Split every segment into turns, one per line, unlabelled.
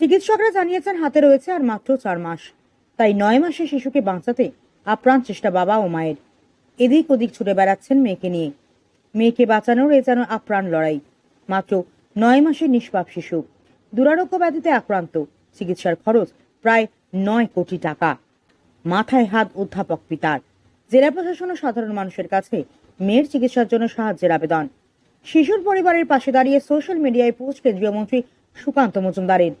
চিকিৎসকরা জানিয়েছেন হাতে রয়েছে আর মাত্র চার মাস। তাই নয় মাসে শিশুকে বাঁচাতে আপ্রাণ চেষ্টা বাবা ও মায়ের। এদিক ওদিক ছুটে বেড়াচ্ছেন মেয়েকে নিয়ে। মেয়েকে বাঁচানোর এ যেন আপ্রাণ লড়াই। মাত্র নয় মাসের নিষ্পাপ শিশু। দুরারোগ্য ব্যাধিতে আক্রান্ত। চিকিৎসার খরচ প্রায় নয় কোটি টাকা। মাথায় হাত অধ্যাপক পিতার। জেলা প্রশাসন ও সাধারণ মানুষের কাছে মেয়ের চিকিৎসার জন্য সাহায্যের আবেদন। শিশুর পরিবারের পাশে দাঁড়িয়ে সোশ্যাল মিডিয়ায় পোস্ট কেন্দ্রীয় মন্ত্রী সুকান্ত মজুমদারের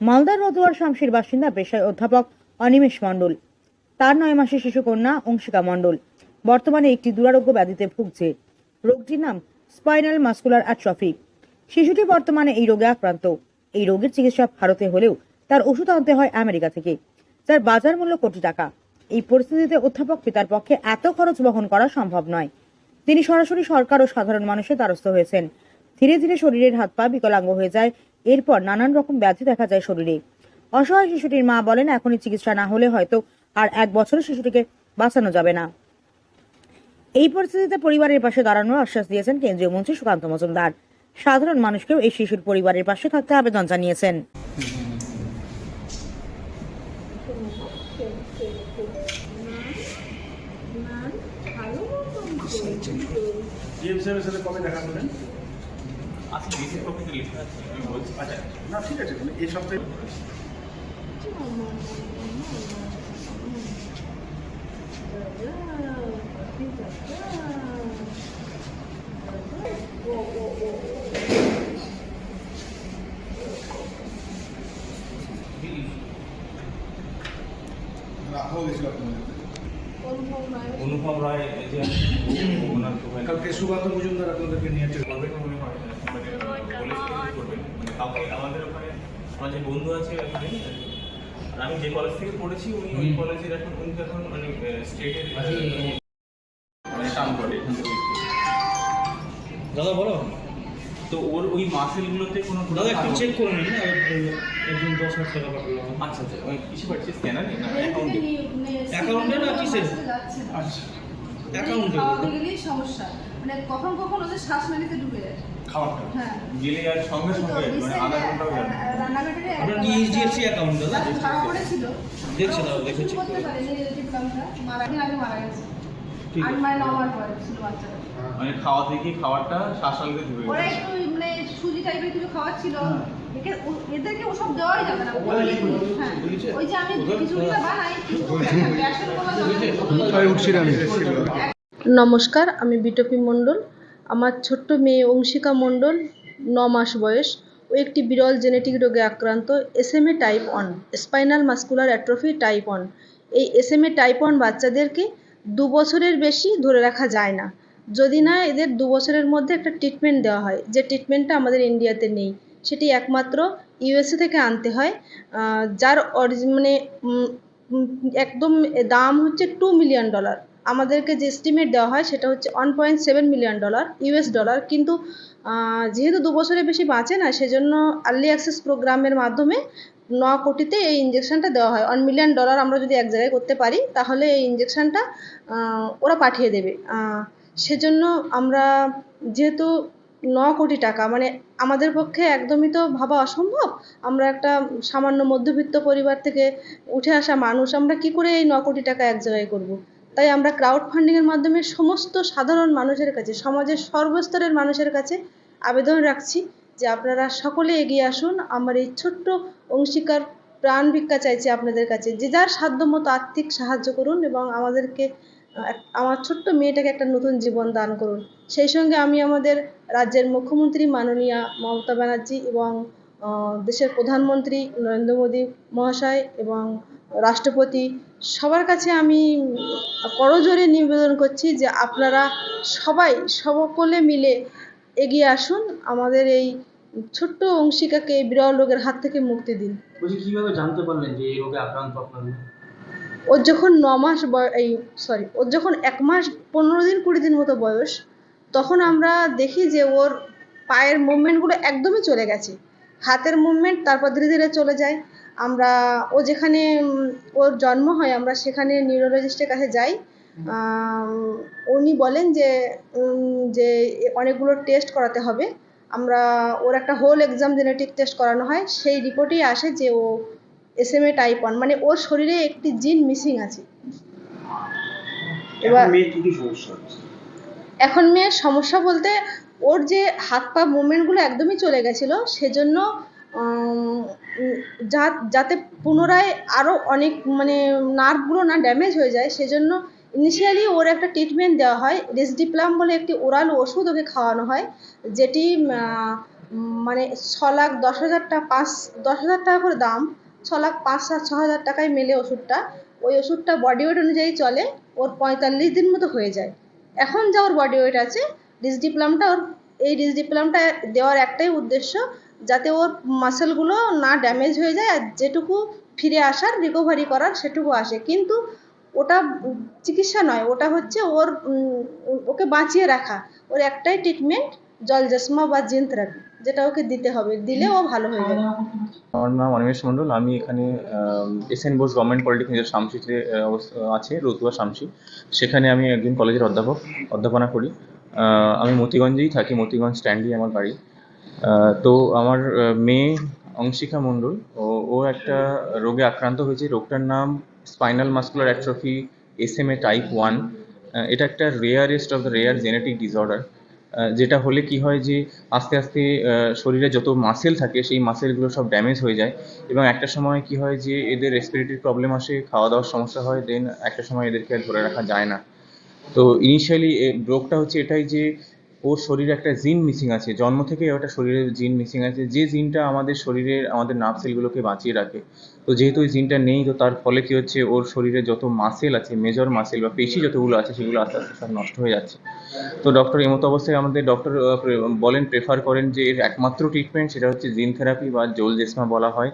মালদার রদুয়ার শামসির বাসিন্দা, পেশায় অধ্যাপক অনিমেষ মণ্ডল। তার নয় মাসের শিশু কন্যা অংশিকা মণ্ডল। বর্তমানে একটি দুরারোগ্য ব্যাধিতে ভুগছে। রোগটির নাম স্পাইনাল মাস্কুলার অ্যাট্রফি। শিশুটি বর্তমানে এই রোগে আক্রান্ত। এই রোগের চিকিৎসা ভারতে হলেও তার ওষুধ আনতে হয় আমেরিকা থেকে। যার বাজার মূল্য কোটি টাকা। এই পরিস্থিতিতে অধ্যাপক পিতার পক্ষে এত খরচ বহন করা সম্ভব নয়। তিনি সরাসরি সরকার ও সাধারণ মানুষের দ্বারস্থ হয়েছেন। ধীরে ধীরে শরীরের হাত পা বিকলাঙ্গ হয়ে যায় এরপর নানান রকম ব্যাধি দেখা যায় শরীরে অসহায় শিশুটির মা বলেন এখনই চিকিৎসা না হলে হয়তো আর এক বছরের শিশুটিকে বাঁচানো যাবে না এই পরিস্থিতিতে পরিবারের পাশে দাঁড়ানোর আশ্বাস দিয়েছেন কেন্দ্রীয় মন্ত্রী সুকান্ত মজুমদার সাধারণ মানুষকেও এই শিশুর পরিবারের পাশে থাকতে আবেদন জানিয়েছেন
সাথে কবে দেখা করলেন
আচ্ছা ডিসি কপিতে লেখা আমি বলছি?
আচ্ছা না ঠিক আছে মানে এই সপ্তাহে রাখা হয়েছিল আপনাদের
অনুপম রায়? এই যে
কালকে সুকান্ত মজুমদার আপনাদেরকে নিয়ে
করবেন মনে হয় মানে করবেন মানে কাউকে আমাদের ওখানে আমার যে বন্ধু আছে ওখানে আর আমি যে কলেজ থেকে পড়েছি উনি ওই কলেজের এখন উনি এখন মানে স্টেটের মানে কাম করে
দাদা বলো।
তো ওর ওই মাসেলগুলোতে কোনো
দাদা একটু চেক করে নিন না একজন দশ হাজার টাকা পাঠালো।
আচ্ছা আচ্ছা কিসে পাঠিয়েছে স্ক্যানারে অ্যাকাউন্টে
না কিসে
আচ্ছা
অ্যাকাউন্টে
খাওয়াতে গেলেই সমস্যা। মানে কখন কখন ওদের শ্বাসনালীতে ঢুকে যায়।
খাওয়াটা
হ্যাঁ।
গেলে আর সঙ্গে সঙ্গে মানে আধা ঘন্টাও যাবে।
রান্নাঘাটে
আপনার কি এইচডিএফসি অ্যাকাউন্ট দাদা
ধরা পড়েছিল
দেখছি দাদা, দেখে
করতে
করে।
পারেনি ডিপ্লোমটা মারা আগে গেছে। ছিল বাচ্চাটা।
মানে খাওয়াতে গিয়ে খাবারটা শ্বাসনালীতে ঢুকে
ওরা একটু মানে সুজি টাইপের কিছু খাওয়াচ্ছিল। ও- এদেরকে ওসব দেওয়াই যাবে না? হ্যাঁ। ওই যে আমি খিচুড়িটা বানাই
উঠছি আমি।
নমস্কার আমি বিটপি মণ্ডল। আমার ছোট্ট মেয়ে অংশিকা মণ্ডল ন মাস বয়স। ও একটি বিরল জেনেটিক রোগে আক্রান্ত SMA type one spinal muscular atrophy type one. এই এসএমএ টাইপ ওয়ান বাচ্চাদেরকে দু বছরের বেশি ধরে রাখা যায় না। যদি না এদের দু বছরের মধ্যে একটা ট্রিটমেন্ট দেওয়া হয় যে ট্রিটমেন্টটা আমাদের ইন্ডিয়াতে নেই। সেটি একমাত্র ইউএসএ থেকে আনতে হয় যার অরিজি মানে একদম দাম হচ্ছে টু মিলিয়ন ডলার আমাদেরকে যে এস্টিমেট দেওয়া হয় সেটা হচ্ছে one point seven million dollar US dollar কিন্তু যেহেতু দু বছরের বেশি বাঁচে না, সেজন্য আর্লি অ্যাক্সেস প্রোগ্রামের মাধ্যমে ন কোটিতে এই ইঞ্জেকশনটা দেওয়া হয়। ওয়ান মিলিয়ন ডলার আমরা যদি এক জায়গায় করতে পারি, তাহলে এই ইঞ্জেকশনটা ওরা পাঠিয়ে দেবে। সেজন্য আমরা যেহেতু ন কোটি টাকা। মানে আমাদের পক্ষে একদমই তো ভাবা অসম্ভব। আমরা একটা সামান্য মধ্যবিত্ত পরিবার থেকে উঠে আসা মানুষ, আমরা কি করে এই ন কোটি টাকা এক জায়গায় করব? তাই আমরা ক্রাউড ফান্ডিংয়ের মাধ্যমে সমস্ত সাধারণ মানুষের কাছে, সমাজের সর্বস্তরের মানুষের কাছে আবেদন রাখছি যে আপনারা সকলে এগিয়ে আসুন। আমার এই ছোট্ট অংশীকার প্রাণ ভিক্ষা চাইছি আপনাদের কাছে। যে যার সাধ্যমতো আর্থিক সাহায্য করুন এবং আমাদেরকে আমার ছোট্ট মেয়েটাকে একটা নতুন জীবন দান করুন। সেই সঙ্গে আমি আমাদের রাজ্যের মুখ্যমন্ত্রী মাননীয়া মমতা ব্যানার্জি এবং দেশের প্রধানমন্ত্রী নরেন্দ্র মোদী মহাশয় এবং রাষ্ট্রপতি সবার কাছে আমি করজোরে নিবেদন করছি যে আপনারা সবাই সকলে মিলে এগিয়ে আসুন। আমাদের এই ছোট্ট অংশিকাকে বিরল রোগের হাত থেকে মুক্তি দিন।
কীভাবে জানতে পারলেন যে এই রোগে আক্রান্ত আপনার?
ওর যখন ন মাস এই সরি ওর যখন এক মাস পনেরো দিন কুড়ি দিন মতো বয়স, তখন আমরা দেখি যে ওর পায়ের মুভমেন্টগুলো একদমই চলে গেছে। হাতের মুভমেন্ট তারপর ধীরে ধীরে চলে যায়। আমরা, ও যেখানে ওর জন্ম হয়, আমরা সেখানে নিউরোলজিস্টের কাছে যাই। উনি বলেন যে যে অনেকগুলো টেস্ট করাতে হবে। আমরা, ওর একটা হোল এক্সাম জেনেটিক টেস্ট করানো হয়। সেই রিপোর্টেই আসে যে ও S M A type one মানে ওর শরীরে একটি জিন মিসিং আছে। এবার এখন মেয়ের সমস্যা বলতে ওর যে হাত পা মুভমেন্টগুলো একদমই চলে গেছিল সেজন্য যা যাতে পুনরায় আরও অনেক মানে নার্ভগুলো না ড্যামেজ হয়ে যায় সেজন্য ইনিশিয়ালি ওর একটা ট্রিটমেন্ট দেওয়া হয় রেসডিপ্লাম বলে একটি ওরাল ওষুধ ওকে খাওয়ানো হয় যেটি মানে ছ লাখ দশ হাজার টাকা পাঁচ দশ হাজার টাকা করে দাম ছ লাখ পাঁচ সাত, ছ হাজার টাকায় মেলে ওষুধটা। ওই ওষুধটা বডি ওয়েট অনুযায়ী চলে, ওর পঁয়তাল্লিশ দিন মতো হয়ে যায়। এখন যা ওর বডি ওয়েট আছে ডিসডিপ্লামটা ওর, এই ডিসডিপ্লামটা দেওয়ার একটাই উদ্দেশ্য যাতে ওর মাসেলগুলো না ড্যামেজ হয়ে যায় আর যেটুকু ফিরে আসার রিকভারি করার সেটুকু আসে। কিন্তু ওটা চিকিৎসা নয়, ওটা হচ্ছে ওর ওকে বাঁচিয়ে রাখা। ওর একটাই ট্রিটমেন্ট জল চশমা বা জিন থেরাপি যেটা ওকে দিতে হবে, দিলে ও ভালো হয়ে যাবে।
আমার নাম অনিমেষ মণ্ডল, আমি এখানে এস এন বোস গভর্নমেন্ট পলিটেকনিকের শামসিতে আছে, রতুয়া শামসি সেখানে আমি একজন কলেজের অধ্যাপক, অধ্যাপনা করি। আমি মতিগঞ্জেই থাকি, মতিগঞ্জ স্ট্যান্ডই আমার বাড়ি। তো আমার মেয়ে অংশিকা মণ্ডল, ও ও একটা রোগে আক্রান্ত হয়েছে, রোগটার নাম spinal muscular atrophy S M A type one. এটা একটা rarest of the rare genetic disorder যেটা হলে কি হয় যে আস্তে আস্তে শরীরে যত মাসেল থাকে সেই মাসেলগুলো সব ড্যামেজ হয়ে যায়। এবং একটা সময় কি হয় যে এদের রেসপিরেটরি প্রবলেম আসে খাওয়া দাওয়ার সমস্যা হয় দেন একটা সময় এদেরকে আর ধরে রাখা যায় না। তো ইনিশিয়ালি রোগটা হচ্ছে এটাই যে ওর শরীরে একটা জিন মিসিং আছে। জন্ম থেকে ওটা শরীরে জিন মিসিং আছে। যে জিনটা আমাদের শরীরের আমাদের নার্ভ সেলগুলোকে বাঁচিয়ে রাখে। তো যেহেতু ওই জিনটা নেই, তো তার ফলে কি হচ্ছে, ওর শরীরে যত মাসেল আছে মেজর মাসেল বা পেশি যতগুলো আছে, সেগুলো আস্তে আস্তে সব নষ্ট হয়ে যাচ্ছে। তো ডক্টর এমতো অবস্থায় আমাদের ডক্টর বলেন প্রেফার করেন যে এর একমাত্র ট্রিটমেন্ট সেটা হচ্ছে জিন থেরাপি বা জোল জেসমা বলা হয়।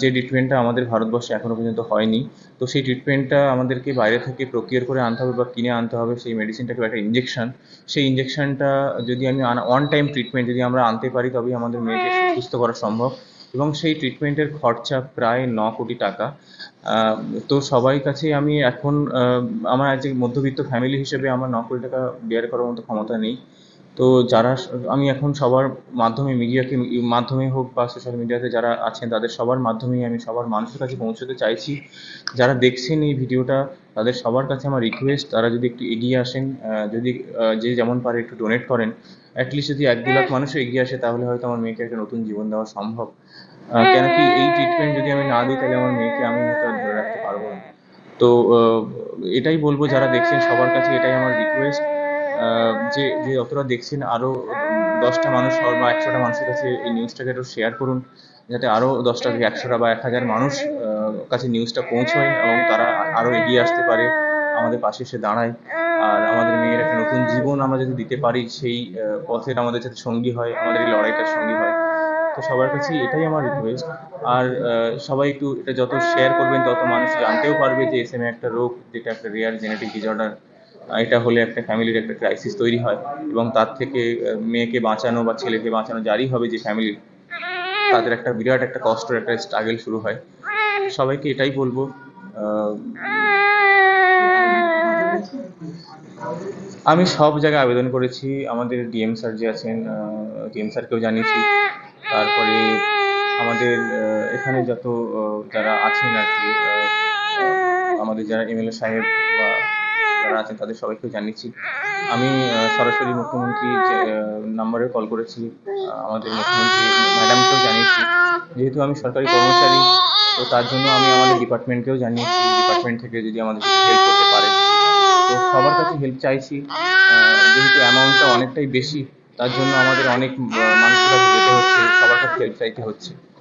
যে ট্রিটমেন্টটা আমাদের ভারতবর্ষে এখনও পর্যন্ত হয়নি তো সেই ট্রিটমেন্টটা আমাদেরকে বাইরে থেকে প্রকিওর করে আনতে হবে বা কিনে আনতে হবে সেই মেডিসিনটাকে একটা ইঞ্জেকশন সেই ইঞ্জেকশনটা যদি আমি অন টাইম ট্রিটমেন্ট যদি আমরা আনতে পারি তবেই আমাদের মেয়েকে সুস্থ করা সম্ভব। এবং সেই ট্রিটমেন্টের খরচা প্রায় ন কোটি টাকা। তো সবাই কাছে আমি এখন আমার আজ মধ্যবিত্ত ফ্যামিলি হিসেবে আমার ন কোটি টাকা বেয়ার করার মতো ক্ষমতা নেই। তো যারা আমি এখন সবার মাধ্যমে মিডিয়াকে, মাধ্যমে হোক বা সোশ্যাল মিডিয়াতে যারা আছেন, তাদের সবার মাধ্যমেই আমি সবার মানুষের কাছে পৌঁছতে চাইছি। যারা দেখছেন এই ভিডিওটা, তাদের সবার কাছে আমার রিকোয়েস্ট তারা যদি একটু এগিয়ে আসেন যদি যে যেমন পারে একটু ডোনেট করেন অ্যাটলিস্ট যদি এক দু লাখ মানুষও এগিয়ে আসে, তাহলে হয়তো আমার মেয়েকে একটা নতুন জীবন দেওয়া সম্ভব। কেন কি এই ট্রিটমেন্ট যদি আমি না দিই, তাহলে আমার মেয়েকে আমি হয়তো ধরে রাখতে পারব না। তো এটাই বলব, যারা দেখছেন সবার কাছে এটাই আমার রিকোয়েস্ট যে যে যতটা দেখছেন আরও দশটা মানুষ বা একশোটা মানুষের কাছে এই নিউজটাকে একটু শেয়ার করুন, যাতে আরও দশটা একশোটা বা এক হাজার মানুষ কাছে নিউজটা পৌঁছয় এবং তারা আরও এগিয়ে আসতে পারে, আমাদের পাশে এসে দাঁড়ায়। আর আমাদের মেয়ের একটা নতুন জীবন আমরা যদি দিতে পারি, সেই পথের আমাদের যাতে সঙ্গী হয়, আমাদের এই লড়াইটার সঙ্গী হয়। তো সবার কাছে এটাই আমার রিকোয়েস্ট আর সবাই একটু এটা যত শেয়ার করবেন, তত মানুষ জানতেও পারবে যে এস একটা রোগ, যেটা একটা রেয়ার জেনেটিক ডিসঅর্ডার এটা হলে একটা ফ্যামিলির একটা ক্রাইসিস তৈরি হয় এবং তার থেকে মেয়েকে বাঁচানো বা ছেলেকে বাঁচানো যারই হবে যে ফ্যামিলির, তাদের একটা বিরাট একটা কষ্টের একটা স্ট্রাগল শুরু হয়। সবাইকে এটাই বলব আমি সব জায়গায় আবেদন করেছি। আমাদের ডিএম স্যার যে আছেন ডিএম স্যারকেও জানিয়েছি। তারপরে আমাদের এখানে যত যারা আছেন আর কি আমাদের যারা এমএলএ সাহেব বা যারা আছেন তাদের সবাইকেও জানিয়েছি। আমি সরাসরি মুখ্যমন্ত্রী নাম্বারে কল করেছি আমাদের মুখ্যমন্ত্রী ম্যাডামকেও জানিয়েছি। যেহেতু আমি সরকারি কর্মচারী, তো তার জন্য আমি আমাদের ডিপার্টমেন্টকেও জানিয়েছি। ডিপার্টমেন্ট থেকে যদি আমাদের হেল্প করতে পারে। তো সবার কাছে হেল্প চাইছি। যেহেতু অ্যামাউন্টটা অনেকটাই বেশি, তার জন্য আমাদের অনেক মানুষের কাছে যেতে হচ্ছে, সবার কাছে হেল্প চাইতে হচ্ছে।